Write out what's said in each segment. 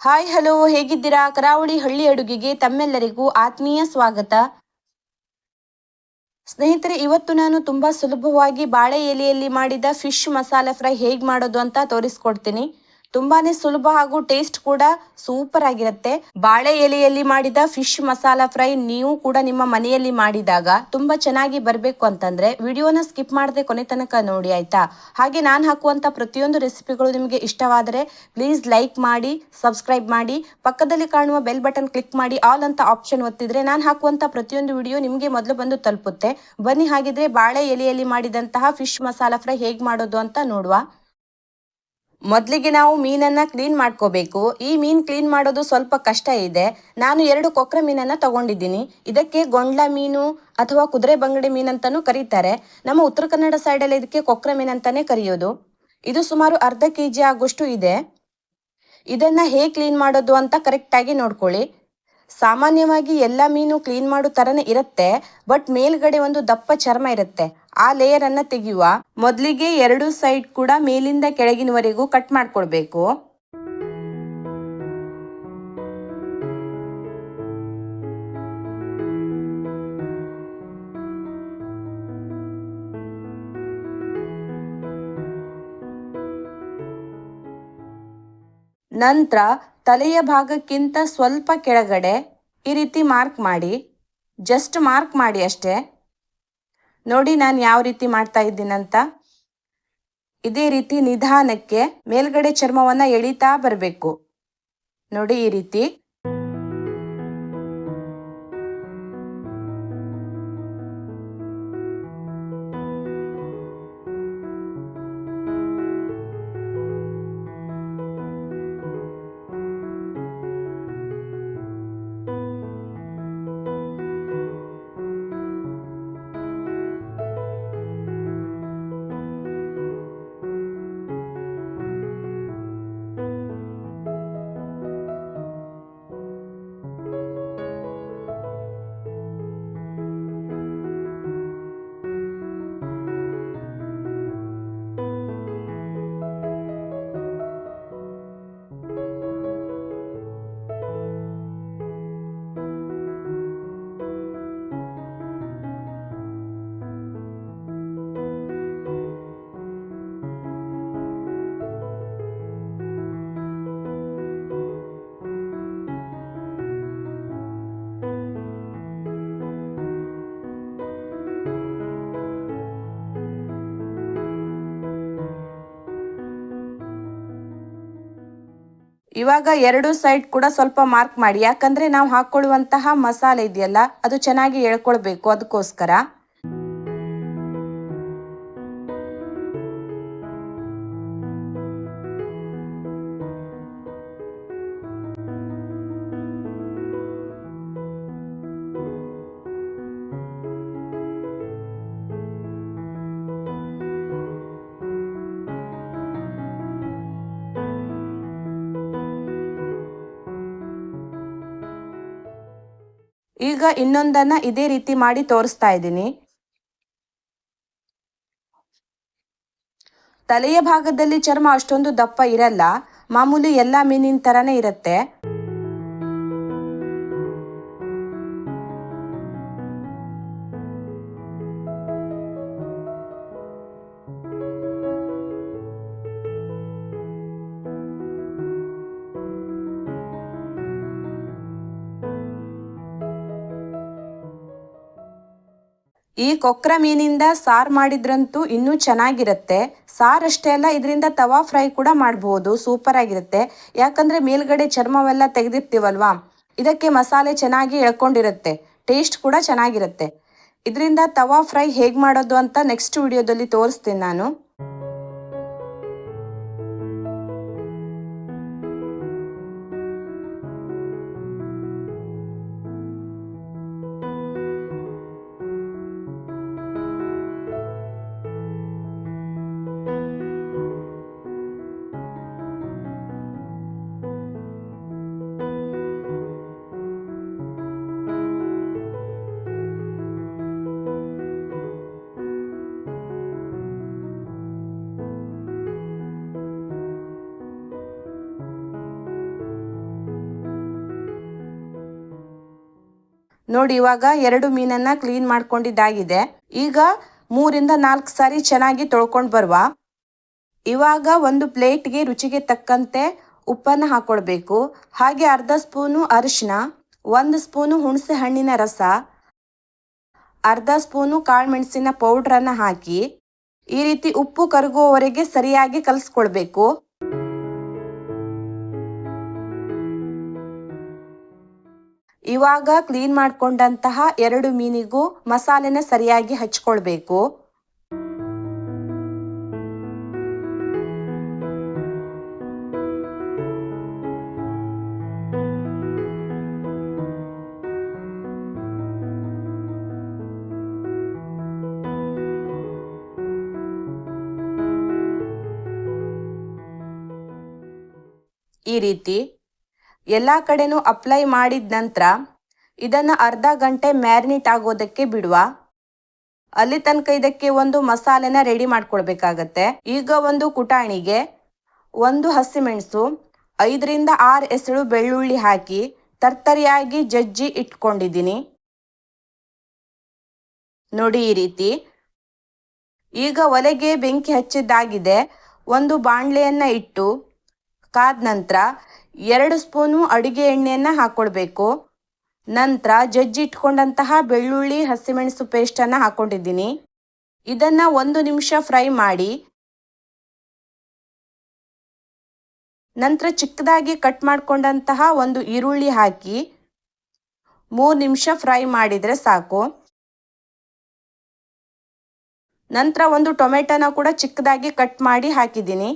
Hi, hello, ಹೇಗಿದ್ದೀರಾ? ಕರಾವಳಿ ಹಳ್ಳಿ ಅಡುಗೆಗೆ ತಮ್ಮೆಲ್ಲರಿಗೂ ಆತ್ಮೀಯ ಸ್ವಾಗತ. ಸ್ನೇಹಿತರೆ, ಇವತ್ತು ನಾನು ತುಂಬಾ ಸುಲಭವಾಗಿ ಬಾಳೆ ಎಲೆಯಲ್ಲಿ ಮಾಡಿದ ಫಿಶ್ ಮಸಾಲೆ ಫ್ರೈ ಹೇಗೆ ಮಾಡೋದು ಅಂತ ತೋರಿಸ್ಕೊಡ್ತೀನಿ. ತುಂಬಾನೇ ಸುಲಭ ಹಾಗೂ ಟೇಸ್ಟ್ ಕೂಡ ಸೂಪರ್ ಆಗಿರುತ್ತೆ. ಬಾಳೆ ಎಲೆಯಲ್ಲಿ ಮಾಡಿದ ಫಿಶ್ ಮಸಾಲಾ ಫ್ರೈ ನೀವು ಕೂಡ ನಿಮ್ಮ ಮನೆಯಲ್ಲಿ ಮಾಡಿದಾಗ ತುಂಬಾ ಚೆನ್ನಾಗಿ ಬರಬೇಕು ಅಂತಂದ್ರೆ ವಿಡಿಯೋನ ಸ್ಕಿಪ್ ಮಾಡದೆ ಕೊನೆ ತನಕ ನೋಡಿ ಆಯ್ತಾ? ಹಾಗೆ ನಾನು ಹಾಕುವಂತ ಪ್ರತಿಯೊಂದು ರೆಸಿಪಿಗಳು ನಿಮಗೆ ಇಷ್ಟವಾದರೆ ಪ್ಲೀಸ್ ಲೈಕ್ ಮಾಡಿ ಸಬ್ಸ್ಕ್ರೈಬ್ ಮಾಡಿ, ಪಕ್ಕದಲ್ಲಿ ಕಾಣುವ ಬೆಲ್ ಬಟನ್ ಕ್ಲಿಕ್ ಮಾಡಿ ಆಲ್ ಅಂತ ಆಪ್ಷನ್ ಒತ್ತಿದ್ರೆ ನಾನು ಹಾಕುವಂತ ಪ್ರತಿಯೊಂದು ವಿಡಿಯೋ ನಿಮಗೆ ಮೊದಲು ಬಂದು ತಲುಪುತ್ತೆ. ಬನ್ನಿ, ಹಾಗಿದ್ರೆ ಬಾಳೆ ಎಲೆಯಲ್ಲಿ ಮಾಡಿದಂತಹ ಫಿಶ್ ಮಸಾಲಾ ಫ್ರೈ ಹೇಗೆ ಮಾಡೋದು ಅಂತ ನೋಡುವ. ಮೊದಲಿಗೆ ನಾವು ಮೀನನ್ನು ಕ್ಲೀನ್ ಮಾಡ್ಕೋಬೇಕು. ಈ ಮೀನು ಕ್ಲೀನ್ ಮಾಡೋದು ಸ್ವಲ್ಪ ಕಷ್ಟ ಇದೆ. ನಾನು ಎರಡು ಕೊಕ್ರ ಮೀನನ್ನು ತಗೊಂಡಿದ್ದೀನಿ. ಇದಕ್ಕೆ ಗೊಂಡ್ಲ ಮೀನು ಅಥವಾ ಕುದುರೆ ಬಂಗಡಿ ಮೀನಂತನೂ ಕರೀತಾರೆ. ನಮ್ಮ ಉತ್ತರ ಕನ್ನಡ ಸೈಡಲ್ಲಿ ಇದಕ್ಕೆ ಕೊಕ್ರ ಮೀನಂತಾನೆ ಕರೆಯೋದು. ಇದು ಸುಮಾರು ಅರ್ಧ ಕೆ ಜಿ ಆಗುವಷ್ಟು ಇದೆ. ಇದನ್ನು ಹೇಗೆ ಕ್ಲೀನ್ ಮಾಡೋದು ಅಂತ ಕರೆಕ್ಟಾಗಿ ನೋಡ್ಕೊಳ್ಳಿ. ಸಾಮಾನ್ಯವಾಗಿ ಎಲ್ಲ ಮೀನು ಕ್ಲೀನ್ ಮಾಡೋ ತರನೇ ಇರುತ್ತೆ, ಬಟ್ ಮೇಲ್ಗಡೆ ಒಂದು ದಪ್ಪ ಚರ್ಮ ಇರುತ್ತೆ. ಆ ಲೇಯರ್ ಅನ್ನ ತೆಗೆಯುವ ಮೊದಲಿಗೆ ಎರಡು ಸೈಡ್ ಕೂಡ ಮೇಲಿಂದ ಕೆಳಗಿನವರೆಗೂ ಕಟ್ ಮಾಡ್ಕೊಳ್ಬೇಕು. ನಂತರ ತಲೆಯ ಭಾಗಕ್ಕಿಂತ ಸ್ವಲ್ಪ ಕೆಳಗಡೆ ಈ ರೀತಿ ಮಾರ್ಕ್ ಮಾಡಿ ಜಸ್ಟ್ ಮಾರ್ಕ್ ಮಾಡಿ ಅಷ್ಟೇ. ನೋಡಿ ನಾನು ಯಾವ ರೀತಿ ಮಾಡ್ತಾ ಇದ್ದೀನಂತ. ಇದೇ ರೀತಿ ನಿಧಾನಕ್ಕೆ ಮೇಲ್ಗಡೆ ಚರ್ಮವನ್ನು ಎಳಿತಾ ಬರಬೇಕು. ನೋಡಿ ಈ ರೀತಿ. ಇವಾಗ ಎರಡು ಸೈಡ್ ಕೂಡ ಸ್ವಲ್ಪ ಮಾರ್ಕ್ ಮಾಡಿ. ಯಾಕಂದ್ರೆ ನಾವು ಹಾಕೊಳ್ಳುವಂತಹ ಮಸಾಲೆ ಇದೆಯಲ್ಲ, ಅದು ಚೆನ್ನಾಗಿ ಎಳ್ಕೊಳ್ಬೇಕು ಅದಕ್ಕೋಸ್ಕರ. ಈಗ ಇನ್ನೊಂದನ್ನ ಇದೇ ರೀತಿ ಮಾಡಿ ತೋರಿಸ್ತಾ ಇದ್ದೀನಿ. ತಲೆಯ ಭಾಗದಲ್ಲಿ ಚರ್ಮ ಅಷ್ಟೊಂದು ದಪ್ಪ ಇರಲ್ಲ, ಮಾಮೂಲಿ ಎಲ್ಲಾ ಮೀನಿನ ತರಾನೇ ಇರುತ್ತೆ. ಈ ಕೊಕ್ರ ಮೀನಿಂದ ಸಾರು ಮಾಡಿದ್ರಂತೂ ಇನ್ನೂ ಚೆನ್ನಾಗಿರುತ್ತೆ. ಸಾರು ಅಷ್ಟೇ ಅಲ್ಲ, ಇದರಿಂದ ತವಾ ಫ್ರೈ ಕೂಡ ಮಾಡಬಹುದು ಸೂಪರ್ ಆಗಿರುತ್ತೆ. ಯಾಕಂದ್ರೆ ಮೇಲ್ಗಡೆ ಚರ್ಮವೆಲ್ಲ ತೆಗೆದಿರ್ತೀವಲ್ವಾ? ಇದಕ್ಕೆ ಮಸಾಲೆ ಚೆನ್ನಾಗಿ ಎಳ್ಕೊಂಡಿರುತ್ತೆ. ಟೇಸ್ಟ್ ಕೂಡ ಚೆನ್ನಾಗಿರುತ್ತೆ. ಇದರಿಂದ ತವಾ ಫ್ರೈ ಹೇಗೆ ಮಾಡೋದು ಅಂತ ನೆಕ್ಸ್ಟ್ ವಿಡಿಯೋದಲ್ಲಿ ತೋರಿಸ್ತೀನಿ ನಾನು. ನೋಡಿ, ಇವಾಗ ಎರಡು ಮೀನನ್ನ ಕ್ಲೀನ್ ಮಾಡ್ಕೊಂಡಿದ್ದಾಗಿದೆ. ಈಗ ಮೂರಿಂದ ನಾಲ್ಕು ಸಾರಿ ಚೆನ್ನಾಗಿ ತೊಳ್ಕೊಂಡು ಬರುವ. ಇವಾಗ ಒಂದು ಪ್ಲೇಟ್ಗೆ ರುಚಿಗೆ ತಕ್ಕಂತೆ ಉಪ್ಪನ್ನು ಹಾಕೊಳ್ಬೇಕು. ಹಾಗೆ ಅರ್ಧ ಸ್ಪೂನು ಅರಿಶಿನ ಒಂದು ಸ್ಪೂನು ಹುಣಸೆ ಹಣ್ಣಿನ ರಸ, ಅರ್ಧ ಸ್ಪೂನು ಕಾಳುಮೆಣಸಿನ ಪೌಡ್ರನ್ನು ಹಾಕಿ ಈ ರೀತಿ ಉಪ್ಪು ಕರಗುವವರೆಗೆ ಸರಿಯಾಗಿ ಕಲಿಸ್ಕೊಳ್ಬೇಕು. ಇವಾಗ ಕ್ಲೀನ್ ಮಾಡ್ಕೊಂಡಂತಹ ಎರಡು ಮೀನಿಗೂ ಮಸಾಲೆನ ಸರಿಯಾಗಿ ಹಚ್ಕೊಳ್ಬೇಕು. ಈ ರೀತಿ ಎಲ್ಲ ಕಡೆನೂ ಅಪ್ಲೈ ಮಾಡಿದ ನಂತರ ಇದನ್ನು ಅರ್ಧ ಗಂಟೆ ಮ್ಯಾರಿನೇಟ್ ಆಗೋದಕ್ಕೆ ಬಿಡುವ. ಅಲ್ಲಿ ತನಕ ಇದಕ್ಕೆ ಒಂದು ಮಸಾಲೆನ ರೆಡಿ ಮಾಡ್ಕೊಳ್ಬೇಕಾಗತ್ತೆ. ಈಗ ಒಂದು ಕುಟಾಣಿಗೆ ಒಂದು ಹಸಿಮೆಣಸು ಐದರಿಂದ ಆರು ಎಸಳು ಬೆಳ್ಳುಳ್ಳಿ ಹಾಕಿ ತರ್ತರಿಯಾಗಿ ಜಜ್ಜಿ ಇಟ್ಕೊಂಡಿದ್ದೀನಿ. ನೋಡಿ ಈ ರೀತಿ. ಈಗ ಒಲೆಗೆ ಬೆಂಕಿ ಹಚ್ಚಿದ್ದಾಗಿದೆ. ಒಂದು ಬಾಣಲೆಯನ್ನು ಇಟ್ಟು ಕಾದ ನಂತರ ಎರಡು ಸ್ಪೂನು ಅಡುಗೆ ಎಣ್ಣೆಯನ್ನು ಹಾಕ್ಕೊಳ್ಬೇಕು ನಂತರ ಜಜ್ಜಿ ಇಟ್ಕೊಂಡಂತಹ ಬೆಳ್ಳುಳ್ಳಿ, ಹಸಿಮೆಣಸು ಪೇಸ್ಟನ್ನು ಹಾಕೊಂಡಿದ್ದೀನಿ. ಇದನ್ನು ಒಂದು ನಿಮಿಷ ಫ್ರೈ ಮಾಡಿ, ನಂತರ ಚಿಕ್ಕದಾಗಿ ಕಟ್ ಮಾಡಿಕೊಂಡಂತಹ ಒಂದು ಈರುಳ್ಳಿ ಹಾಕಿ ಮೂರು ನಿಮಿಷ ಫ್ರೈ ಮಾಡಿದರೆ ಸಾಕು. ನಂತರ ಒಂದು ಟೊಮೆಟೊನ ಕೂಡ ಚಿಕ್ಕದಾಗಿ ಕಟ್ ಮಾಡಿ ಹಾಕಿದ್ದೀನಿ.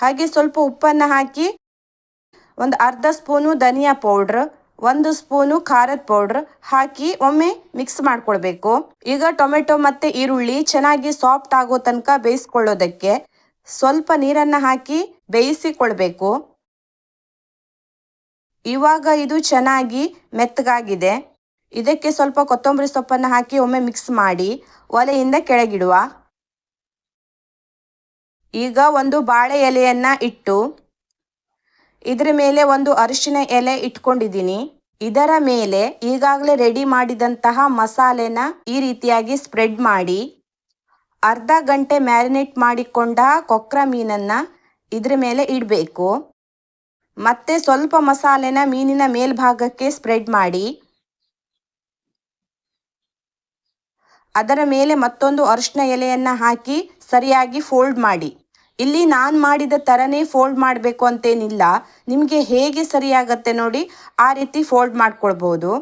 ಹಾಗೆ ಸ್ವಲ್ಪ ಉಪ್ಪನ್ನು ಹಾಕಿ ಒಂದು ಅರ್ಧ ಸ್ಪೂನು ಧನಿಯಾ ಪೌಡ್ರ್ ಒಂದು ಸ್ಪೂನು ಖಾರದ ಪೌಡ್ರ್ ಹಾಕಿ ಒಮ್ಮೆ ಮಿಕ್ಸ್ ಮಾಡ್ಕೊಳ್ಬೇಕು. ಈಗ ಟೊಮೆಟೊ ಮತ್ತೆ ಈರುಳ್ಳಿ ಚೆನ್ನಾಗಿ ಸಾಫ್ಟ್ ಆಗೋ ತನಕ ಬೇಯಿಸ್ಕೊಳ್ಳೋದಕ್ಕೆ ಸ್ವಲ್ಪ ನೀರನ್ನು ಹಾಕಿ ಬೇಯಿಸಿಕೊಳ್ಬೇಕು. ಇವಾಗ ಇದು ಚೆನ್ನಾಗಿ ಮೆತ್ತಗಾಗಿದೆ. ಇದಕ್ಕೆ ಸ್ವಲ್ಪ ಕೊತ್ತಂಬರಿ ಸೊಪ್ಪನ್ನು ಹಾಕಿ ಒಮ್ಮೆ ಮಿಕ್ಸ್ ಮಾಡಿ ಒಲೆಯಿಂದ ಕೆಳಗಿಡುವ. ಈಗ ಒಂದು ಬಾಳೆ ಎಲೆಯನ್ನ ಇಟ್ಟು ಇದರ ಮೇಲೆ ಒಂದು ಅರಿಶಿನ ಎಲೆ ಇಟ್ಕೊಂಡಿದ್ದೀನಿ. ಇದರ ಮೇಲೆ ಈಗಾಗಲೇ ರೆಡಿ ಮಾಡಿದಂತಹ ಮಸಾಲೆನ ಈ ರೀತಿಯಾಗಿ ಸ್ಪ್ರೆಡ್ ಮಾಡಿ ಅರ್ಧ ಗಂಟೆ ಮ್ಯಾರಿನೇಟ್ ಮಾಡಿಕೊಂಡ ಕೊಕ್ರ ಮೀನನ್ನು ಇದ್ರ ಮೇಲೆ ಇಡಬೇಕು. ಮತ್ತೆ ಸ್ವಲ್ಪ ಮಸಾಲೆನ ಮೀನಿನ ಮೇಲ್ಭಾಗಕ್ಕೆ ಸ್ಪ್ರೆಡ್ ಮಾಡಿ ಅದರ ಮೇಲೆ ಮತ್ತೊಂದು ಅರಿಶಿನ ಎಲೆಯನ್ನು ಹಾಕಿ ಸರಿಯಾಗಿ ಫೋಲ್ಡ್ ಮಾಡಿ. ಇಲ್ಲಿ ನಾನು ಮಾಡಿದ ಥರನೇ ಫೋಲ್ಡ್ ಮಾಡಬೇಕು ಅಂತೇನಿಲ್ಲ. ನಿಮಗೆ ಹೇಗೆ ಸರಿಯಾಗತ್ತೆ ನೋಡಿ ಆ ರೀತಿ ಫೋಲ್ಡ್ ಮಾಡ್ಕೊಳ್ಬೋದು.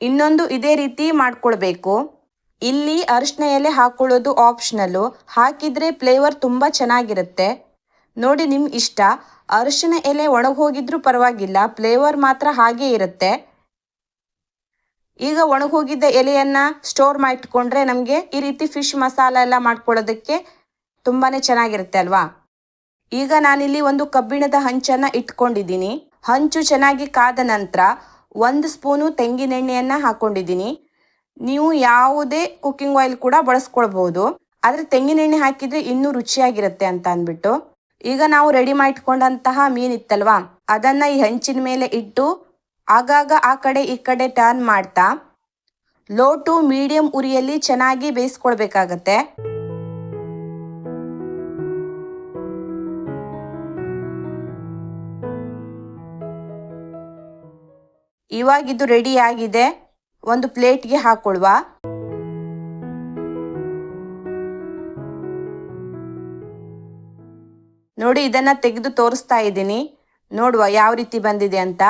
ಇನ್ನೊಂದು ಇದೇ ರೀತಿ ಮಾಡ್ಕೊಳ್ಬೇಕು. ಇಲ್ಲಿ ಅರಿಶಿನ ಎಲೆ ಹಾಕೊಳ್ಳೋದು ಆಪ್ಷನಲ್ಲು ಹಾಕಿದ್ರೆ ಫ್ಲೇವರ್ ತುಂಬ ಚೆನ್ನಾಗಿರುತ್ತೆ. ನೋಡಿ ನಿಮ್ಮ ಇಷ್ಟ. ಅರಿಶಿನ ಎಲೆ ಒಣಗೋಗಿದ್ರೂ ಪರವಾಗಿಲ್ಲ, ಫ್ಲೇವರ್ ಮಾತ್ರ ಹಾಗೆ ಇರುತ್ತೆ. ಈಗ ಒಣಗೋಗಿದ್ದ ಎಲೆಯನ್ನ ಸ್ಟೋರ್ ಮಾಡಿಟ್ಕೊಂಡ್ರೆ ನಮಗೆ ಈ ರೀತಿ ಫಿಶ್ ಮಸಾಲ ಎಲ್ಲ ಮಾಡ್ಕೊಳ್ಳೋದಕ್ಕೆ ತುಂಬಾನೇ ಚೆನ್ನಾಗಿರುತ್ತೆ ಅಲ್ವಾ? ಈಗ ನಾನಿಲ್ಲಿ ಒಂದು ಕಬ್ಬಿಣದ ಹಂಚನ್ನ ಇಟ್ಕೊಂಡಿದ್ದೀನಿ. ಹಂಚು ಚೆನ್ನಾಗಿ ಕಾದ ನಂತರ ಒಂದು ಸ್ಪೂನು ತೆಂಗಿನೆಣ್ಣೆಯನ್ನ ಹಾಕೊಂಡಿದ್ದೀನಿ. ನೀವು ಯಾವುದೇ ಕುಕ್ಕಿಂಗ್ ಆಯಿಲ್ ಕೂಡ ಬಳಸ್ಕೊಳ್ಬಹುದು ಆದ್ರೆ ತೆಂಗಿನೆಣ್ಣೆ ಹಾಕಿದ್ರೆ ಇನ್ನೂ ರುಚಿಯಾಗಿರುತ್ತೆ ಅಂತ ಅಂದ್ಬಿಟ್ಟು. ಈಗ ನಾವು ರೆಡಿ ಮಾಡಿಟ್ಕೊಂಡಂತಹ ಮೀನ್ ಇತ್ತಲ್ವಾ ಅದನ್ನ ಈ ಹೆಂಚಿನ ಮೇಲೆ ಇಟ್ಟು ಆಗಾಗ ಆ ಕಡೆ ಈ ಕಡೆ ಟರ್ನ್ ಮಾಡ್ತಾ ಲೋ ಟು ಮೀಡಿಯಂ ಉರಿಯಲ್ಲಿ ಚೆನ್ನಾಗಿ ಬೇಯಿಸ್ಕೊಳ್ಬೇಕಾಗತ್ತೆ. ಇವಾಗ ಇದು ರೆಡಿ ಆಗಿದೆ. ಒಂದು ಪ್ಲೇಟ್ಗೆ ಹಾಕೊಳ್ಳುವ. ನೋಡಿ, ಇದನ್ನ ತೆಗೆದು ತೋರಿಸ್ತಾ ಇದ್ದೀನಿ. ನೋಡುವ ಯಾವ ರೀತಿ ಬಂದಿದೆ ಅಂತ.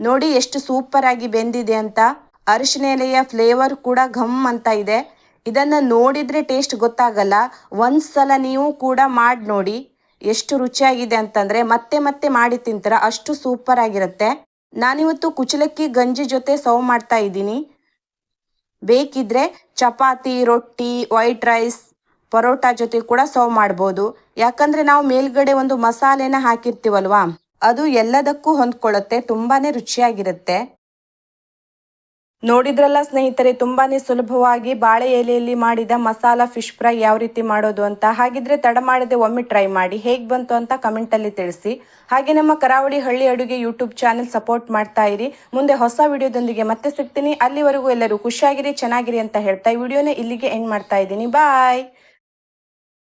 ನೋಡಿ, ಎಷ್ಟು ಸೂಪರ್ ಆಗಿ ಬೆಂದಿದೆ ಅಂತ. ಅರಿಶಿನ ಎಲೆಯ ಫ್ಲೇವರ್ ಕೂಡ ಘಮ್ ಅಂತ ಇದೆ. ಇದನ್ನ ನೋಡಿದ್ರೆ ಟೇಸ್ಟ್ ಗೊತ್ತಾಗಲ್ಲ. ಒಂದ್ಸಲ ನೀವು ಕೂಡ ಮಾಡಿ ನೋಡಿ. ಎಷ್ಟು ರುಚಿಯಾಗಿದೆ ಅಂತಂದ್ರೆ ಮತ್ತೆ ಮತ್ತೆ ಮಾಡಿ ತಿಂತರ, ಅಷ್ಟು ಸೂಪರ್ ಆಗಿರುತ್ತೆ. ನಾನಿವತ್ತು ಕುಚಲಕ್ಕಿ ಗಂಜಿ ಜೊತೆ ಸರ್ವ್ ಮಾಡ್ತಾ ಇದ್ದೀನಿ. ಬೇಕಿದ್ರೆ ಚಪಾತಿ, ರೊಟ್ಟಿ ವೈಟ್ ರೈಸ್ ಪರೋಟ ಜೊತೆ ಕೂಡ ಸರ್ವ್ ಮಾಡ್ಬೋದು. ಯಾಕಂದ್ರೆ ನಾವು ಮೇಲ್ಗಡೆ ಒಂದು ಮಸಾಲೆನ ಹಾಕಿರ್ತೀವಲ್ವಾ? ಅದು ಎಲ್ಲದಕ್ಕೂ ಹೊಂದ್ಕೊಳ್ಳುತ್ತೆ, ತುಂಬಾನೇ ರುಚಿಯಾಗಿರುತ್ತೆ. ನೋಡಿದ್ರಲ್ಲ ಸ್ನೇಹಿತರೆ, ತುಂಬಾನೇ ಸುಲಭವಾಗಿ ಬಾಳೆ ಎಲೆಯಲ್ಲಿ ಮಾಡಿದ ಮಸಾಲಾ ಫಿಶ್ ಫ್ರೈ ಯಾವ ರೀತಿ ಮಾಡೋದು ಅಂತ, ಹಾಗಿದ್ರೆ ತಡ ಮಾಡದೆ ಒಮ್ಮೆ ಟ್ರೈ ಮಾಡಿ, ಹೇಗ್ ಬಂತು ಅಂತ ಕಮೆಂಟ್ ಅಲ್ಲಿ ತಿಳಿಸಿ. ಹಾಗೆ ನಮ್ಮ ಕರಾವಳಿ ಹಳ್ಳಿ ಅಡುಗೆ ಯೂಟ್ಯೂಬ್ ಚಾನೆಲ್ ಸಪೋರ್ಟ್ ಮಾಡ್ತಾ ಇರಿ. ಮುಂದೆ ಹೊಸ ವಿಡಿಯೋದೊಂದಿಗೆ ಮತ್ತೆ ಸಿಗ್ತೀನಿ. ಅಲ್ಲಿವರೆಗೂ ಎಲ್ಲರೂ ಖುಷಿಯಾಗಿರಿ, ಚೆನ್ನಾಗಿರಿ ಅಂತ ಹೇಳ್ತಾ ಈ ವಿಡಿಯೋನ ಇಲ್ಲಿಗೆ ಎಂಡ್ ಮಾಡ್ತಾ ಇದ್ದೀನಿ. ಬಾಯ್